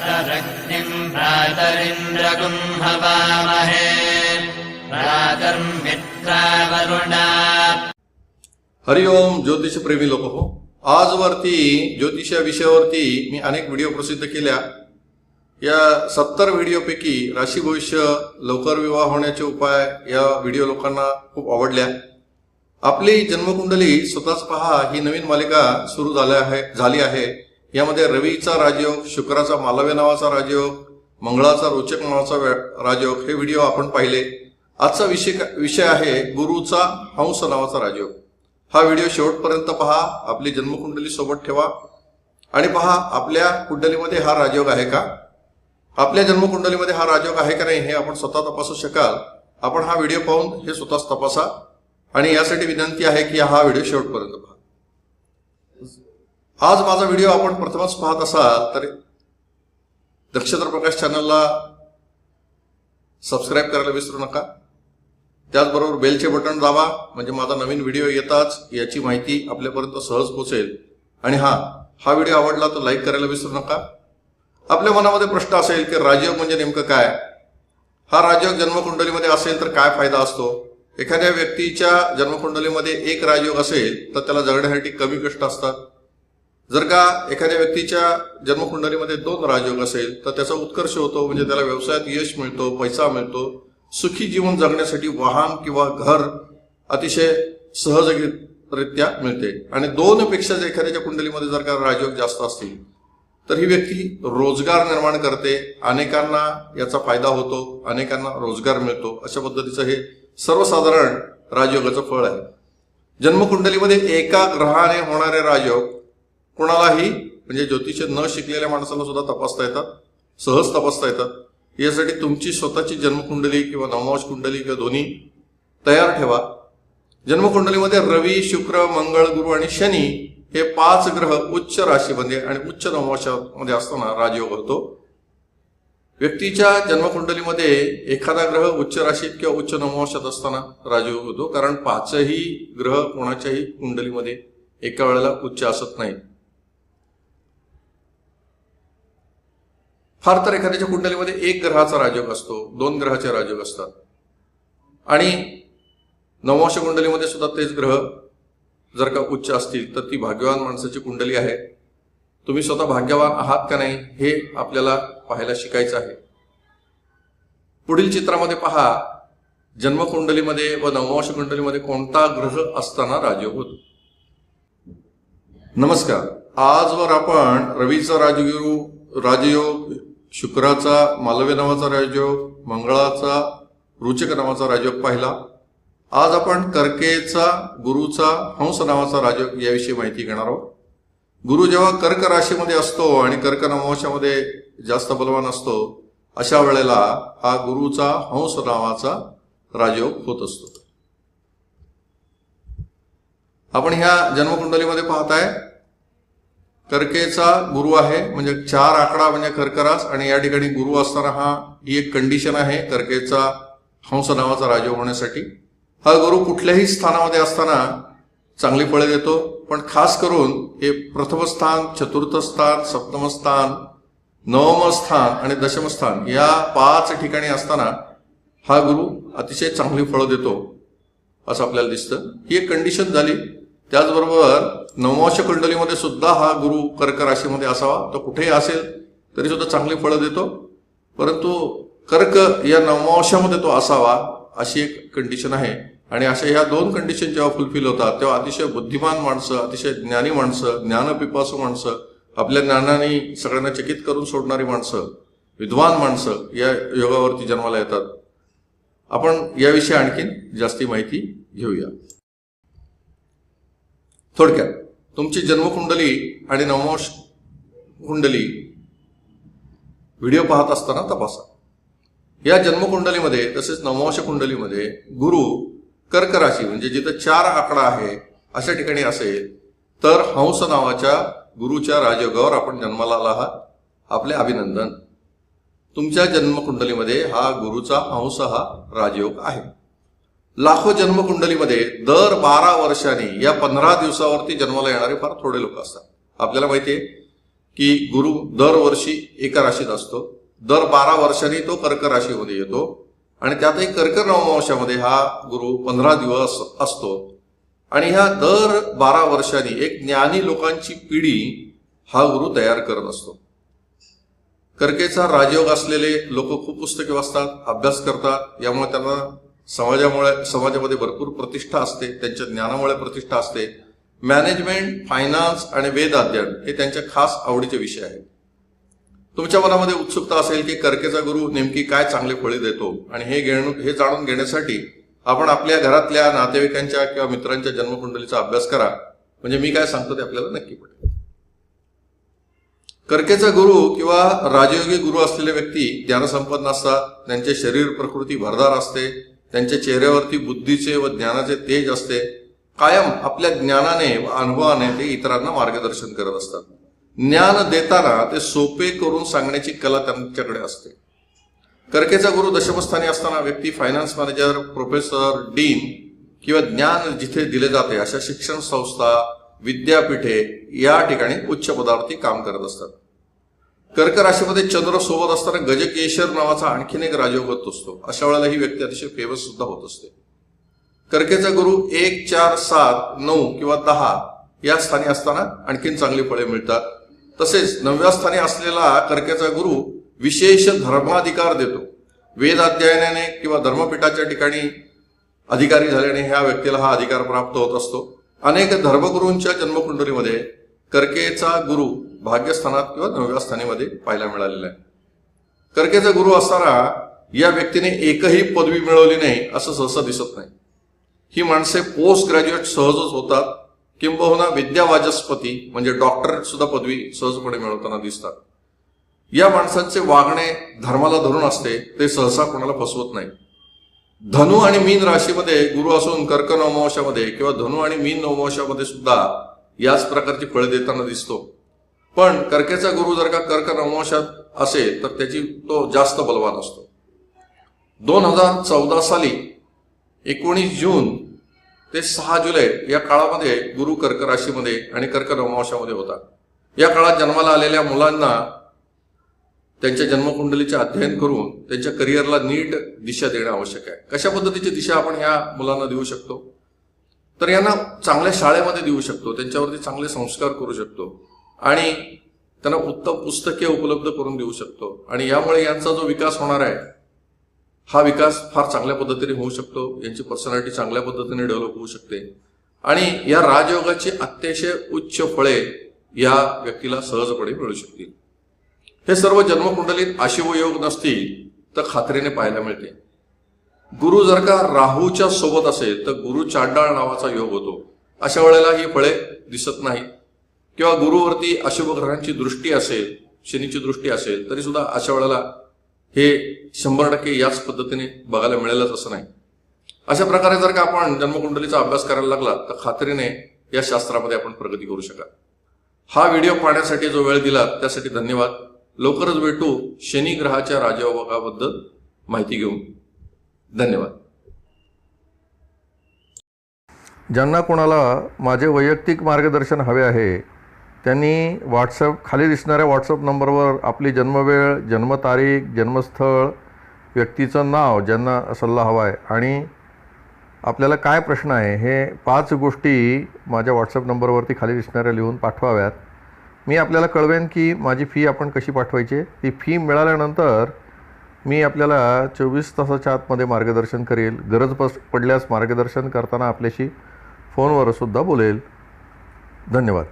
प्रातरग्निम् प्रातरिन्द्रगुम् हवामहे प्रातर्मित्रावरुणा हरिओम ज्योतिषप्रेमी लोक हो आजवरती ज्योतिष या विषयावरती मी अनेक व्हिडिओ प्रसिद्ध केल्या. या सत्तर व्हिडिओपैकी राशी भविष्य लवकर विवाह होण्याचे उपाय या व्हिडिओ लोकांना खूप आवडल्या. आपली जन्मकुंडली स्वतःच पहा ही नवीन मालिका सुरू झाल्या आहे झाली आहे. यामध्ये रवीचा राजयोग शुक्राचा मालव्य नावाचा राजयोग मंगळाचा रोचक नावाचा राजयोग हे व्हिडिओ आपण पाहिले. आजचा विषय विषय आहे गुरुचा हंस नावाचा राजयोग. हा व्हिडिओ शेवटपर्यंत पहा आपली जन्मकुंडली सोबत ठेवा. आणि पहा आपल्या कुंडलीमध्ये हा राजयोग आहे का? आपल्या जन्मकुंडलीमध्ये हा राजयोग आहे का नाही हे आपण स्वतः तपासू शकाल. आपण हा व्हिडिओ पाहून हे स्वतःच तपासा. आणि यासाठी विनंती आहे की हा व्हिडिओ शेवटपर्यंत पहा. आज माझा व्हिडिओ आपण प्रथमच पाहत असाल तर दक्षत्र प्रकाश चॅनलला सबस्क्राईब करायला विसरू नका. त्याचबरोबर बेलचे बटन दाबा म्हणजे माझा नवीन व्हिडिओ येताच याची माहिती आपल्यापर्यंत सहज पोहोचेल. आणि हा हा व्हिडिओ आवडला तर लाईक करायला विसरू नका. आपल्या मनामध्ये प्रश्न असेल की राजयोग म्हणजे नेमकं काय? हा राजयोग जन्मकुंडलीमध्ये असेल तर काय फायदा असतो? एखाद्या व्यक्तीच्या जन्मकुंडलीमध्ये एक राजयोग असेल तर त्याला जगण्यासाठी कमी कष्ट असतात. जर का एखाद्या व्यक्तीच्या जन्मकुंडलीमध्ये दोन राजयोग असेल तर त्याचा उत्कर्ष होतो म्हणजे त्याला व्यवसायात यश मिळतो पैसा मिळतो. सुखी जीवन जगण्यासाठी वाहन किंवा घर अतिशय सहजरित्या मिळते. आणि दोनपेक्षा जर एखाद्याच्या कुंडलीमध्ये जर का राजयोग जास्त असतील तर ही व्यक्ती रोजगार निर्माण करते. अनेकांना याचा फायदा होतो अनेकांना रोजगार मिळतो. अशा पद्धतीचं हे सर्वसाधारण राजयोगाचं फळ आहे. जन्मकुंडलीमध्ये एका ग्रहाने होणारे राजयोग कुणालाही म्हणजे ज्योतिष न शिकलेल्या माणसाला सुद्धा तपासता येतात सहज तपासता येतात. यासाठी तुमची स्वतःची जन्मकुंडली किंवा नवमांश कुंडली किंवा दोन्ही तयार ठेवा. जन्मकुंडलीमध्ये रवी शुक्र मंगळ गुरु आणि शनी हे पाच ग्रह उच्च राशीमध्ये आणि उच्च नवमांशामध्ये असताना राजयोग होतो. व्यक्तीच्या जन्मकुंडलीमध्ये एखादा ग्रह उच्च राशीत किंवा उच्च नवमांशात असताना राजयोग होतो कारण पाचही ग्रह कोणाच्याही कुंडलीमध्ये एका वेळेला उच्च असत नाहीत. फार तर एखाद्याच्या कुंडलीमध्ये एक ग्रहाचा राजयोग असतो दोन ग्रहाचे राजयोग असतात. आणि नववांश कुंडलीमध्ये सुद्धा तेच ग्रह जर का उच्च असतील तर ती भाग्यवान माणसाची कुंडली आहे. तुम्ही स्वतः भाग्यवान आहात का नाही हे आपल्याला पाहायला शिकायचं आहे. पुढील चित्रामध्ये पहा जन्मकुंडलीमध्ये व नववांश कुंडलीमध्ये कोणता ग्रह असताना राजयोग होतो. नमस्कार. आजवर आपण रवीचा राजगुरु राजयोग शुक्राचा मालव्य नावाचा राजयोग मंगळाचा रुचक नावाचा राजयोग पाहिला. आज आपण कर्केचा गुरुचा हंस नावाचा राजयोग याविषयी माहिती घेणार आहोत. गुरु जेव्हा कर्क राशीमध्ये असतो आणि कर्क नवंशामध्ये जास्त बलवान असतो अशा वेळेला हा गुरुचा हंस नावाचा राजयोग होत असतो. आपण ह्या जन्मकुंडलीमध्ये पाहताय कर्केचा गुरु आहे म्हणजे चार आकडा म्हणजे कर्करास आणि या ठिकाणी गुरु असताना हा ही एक कंडिशन आहे कर्केचा हंस नावाचा राजयोग होण्यासाठी. हा गुरु कुठल्याही स्थानामध्ये असताना चांगली फळे देतो पण खास करून हे प्रथम स्थान चतुर्थ स्थान सप्तम स्थान नवम स्थान आणि दशम स्थान या पाच ठिकाणी असताना हा गुरु अतिशय चांगली फळं देतो असं आपल्याला दिसतं. ही एक कंडिशन झाली. त्याचबरोबर नवमांश कुंडलीमध्ये सुद्धा हा गुरु कर्क राशीमध्ये असावा. तो कुठेही असेल तरी सुद्धा चांगली फळं देतो. परंतु कर्क या नवमांशामध्ये तो असावा अशी एक कंडिशन आहे. आणि अशा ह्या दोन कंडिशन जेव्हा फुलफिल होतात तेव्हा अतिशय बुद्धिमान माणसं अतिशय ज्ञानी माणसं ज्ञानपिपासू माणसं आपल्या ज्ञानाने सगळ्यांना चकित करून सोडणारी माणसं विद्वान माणसं या योगावरती जन्माला येतात. आपण याविषयी आणखीन जास्ती माहिती घेऊया. थोडक्यात तुमची जन्मकुंडली आणि नवमांश कुंडली व्हिडिओ पाहत असताना तपासा. या जन्मकुंडलीमध्ये तसेच नवमांश कुंडलीमध्ये गुरु कर्क राशी म्हणजे जिथं चार आकडा आहे अशा ठिकाणी असेल तर हंस नावाच्या गुरुच्या राजयोगावर आपण जन्माला आला आहात. आपले अभिनंदन. तुमच्या जन्मकुंडलीमध्ये हा गुरुचा हंस हा राजयोग आहे. लाखो जन्मकुंडलीमध्ये दर बारा वर्षांनी या पंधरा दिवसावरती जन्माला येणारे फार थोडे लोक असतात. आपल्याला माहिती आहे की गुरु दरवर्षी एका राशीत असतो. दर बारा वर्षांनी तो कर्क राशीमध्ये येतो. आणि त्यातही कर्क नवमांशामध्ये हा गुरु पंधरा दिवस असतो. आणि ह्या दर बारा वर्षांनी एक ज्ञानी लोकांची पिढी हा गुरु तयार करत असतो. कर्केचा राजयोग असलेले लोक खूप पुस्तके वाचतात अभ्यास करतात. यामुळे त्यांना समाजामुळे समाजामध्ये भरपूर प्रतिष्ठा असते त्यांच्या ज्ञानामुळे प्रतिष्ठा असते. मॅनेजमेंट फायनान्स आणि वेद अध्ययन हे त्यांच्या खास आवडीचे विषय आहेत. तुमच्या मनामध्ये उत्सुकता असेल की कर्केचा गुरु नेमकी काय चांगले फळे देतो आणि हे घेणं हे जाणून घेण्यासाठी आपण आपल्या घरातल्या नातेवाईकांच्या किंवा मित्रांच्या जन्मकुंडलीचा अभ्यास करा. म्हणजे मी काय सांगतो ते आपल्याला नक्की पडेल कर्केचा गुरु किंवा राजयोगी गुरु असलेले व्यक्ती ज्ञानसंपन्न असतात त्यांचे शरीर प्रकृती भरदार असते त्यांच्या चेहऱ्यावरती बुद्धीचे व ज्ञानाचे तेज असते कायम आपल्या ज्ञानाने व अनुभवाने ते इतरांना मार्गदर्शन करत असतात. ज्ञान देताना ते सोपे करून सांगण्याची कला त्यांच्याकडे असते. कर्केचा गुरु दशमस्थानी असताना व्यक्ती फायनान्स मॅनेजर प्रोफेसर डीन किंवा ज्ञान जिथे दिले जाते अशा शिक्षण संस्था विद्यापीठे या ठिकाणी उच्च पदार्थी काम करत असतात. कर्क राशीमध्ये चंद्र सोबत असताना गजकेशर नावाचा आणखीन एक राजयोग होत असतो. अशा वेळेला ही व्यक्ती अतिशय फेमस सुद्धा होत असते. कर्केचा गुरु एक चार सात नऊ किंवा दहा या स्थानी असताना आणखीन चांगली फळे मिळतात. तसेच नवव्या स्थानी असलेला कर्केचा गुरु विशेष धर्माधिकार देतो. वेद अध्ययनाने किंवा धर्मपीठाच्या ठिकाणी अधिकारी झाल्याने ह्या व्यक्तीला हा अधिकार प्राप्त होत असतो. अनेक धर्मगुरूंच्या जन्मकुंडलीमध्ये कर्केचा गुरु भाग्यस्थानात किंवा नवव्या स्थानीमध्ये पाहायला मिळालेला आहे. कर्केचा गुरु असताना या व्यक्तीने एकही पदवी मिळवली नाही असं सहसा दिसत नाही. ही माणसे पोस्ट ग्रॅज्युएट सहजच होतात. किंबहुना विद्यावाचस्पती म्हणजे डॉक्टरेट सुद्धा पदवी सहजपणे मिळवताना दिसतात. या माणसांचे वागणे धर्माला धरून असते ते सहसा कोणाला फसवत नाही. धनु आणि मीन राशीमध्ये गुरु असून कर्क नवमांशामध्ये किंवा धनु आणि मीन नवमांशामध्ये सुद्धा याच प्रकारची फळे देताना दिसतो. पण कर्केचा गुरु जर का कर्क नवमांशात असेल तर त्याची तो जास्त बलवान असतो. दोन हजार चौदा साली एकोणीस जून ते सहा जुलै या काळामध्ये गुरु कर्क राशीमध्ये आणि कर्क नवमांशामध्ये होता. या काळात जन्माला आलेल्या मुलांना त्यांच्या जन्मकुंडलीचे अध्ययन करून त्यांच्या करिअरला नीट दिशा देणं आवश्यक आहे. कशा पद्धतीची दिशा आपण ह्या मुलांना देऊ शकतो? तर यांना चांगल्या शाळेमध्ये देऊ शकतो त्यांच्यावरती चांगले संस्कार करू शकतो आणि त्यांना उत्तम पुस्तके उपलब्ध करून देऊ शकतो. आणि यामुळे यांचा जो विकास होणार आहे हा विकास फार चांगल्या पद्धतीने होऊ शकतो यांची पर्सनॅलिटी चांगल्या पद्धतीने डेव्हलप होऊ शकते. आणि या राजयोगाची अतिशय उच्च फळे या व्यक्तीला सहजपणे मिळू शकतील. हे सर्व जन्मकुंडलीत आशिवयोग नसतील तर खात्रीने पाहायला मिळते. गुरु जर का राहूच्या सोबत असेल तर गुरु चांडाळ नावाचा योग होतो. अशा वेळेला ही फळे दिसत नाहीत. किंवा गुरुवरती अशुभ ग्रहांची दृष्टी असेल शनीची दृष्टी असेल तरी सुद्धा अशा वेळेला हे शंभर टक्के याच पद्धतीने बघायला मिळेलच असं नाही. अशा प्रकारे जर का आपण जन्मकुंडलीचा अभ्यास करायला लागला तर खात्रीने या शास्त्रामध्ये आपण प्रगती करू शकाल. हा व्हिडिओ पाहण्यासाठी जो वेळ दिला त्यासाठी धन्यवाद. लवकरच भेटू. शनी ग्रहाच्या राजयोगाबद्दल माहिती घेऊन. धन्यवाद. ज्यांना कोणाला माझे वैयक्तिक मार्गदर्शन हवे आहे त्यांनी व्हॉट्सअप खाली दिसणाऱ्या व्हॉट्सअप नंबरवर आपली जन्मवेळ जन्मतारीख जन्मस्थळ व्यक्तीचं नाव ज्यांना सल्ला हवा आहे आणि आपल्याला काय प्रश्न आहे हे पाच गोष्टी माझ्या व्हॉट्सअप नंबरवरती खाली दिसणाऱ्या लिहून पाठवाव्यात. मी आपल्याला कळवेन की माझी फी आपण कशी पाठवायची ती फी मिळाल्यानंतर मी आपल्याला चोवीस तासाच्या आतमध्ये मार्गदर्शन करेल. गरज पस पडल्यास मार्गदर्शन करताना आपल्याशी फोनवर सुद्धा बोलेल. धन्यवाद.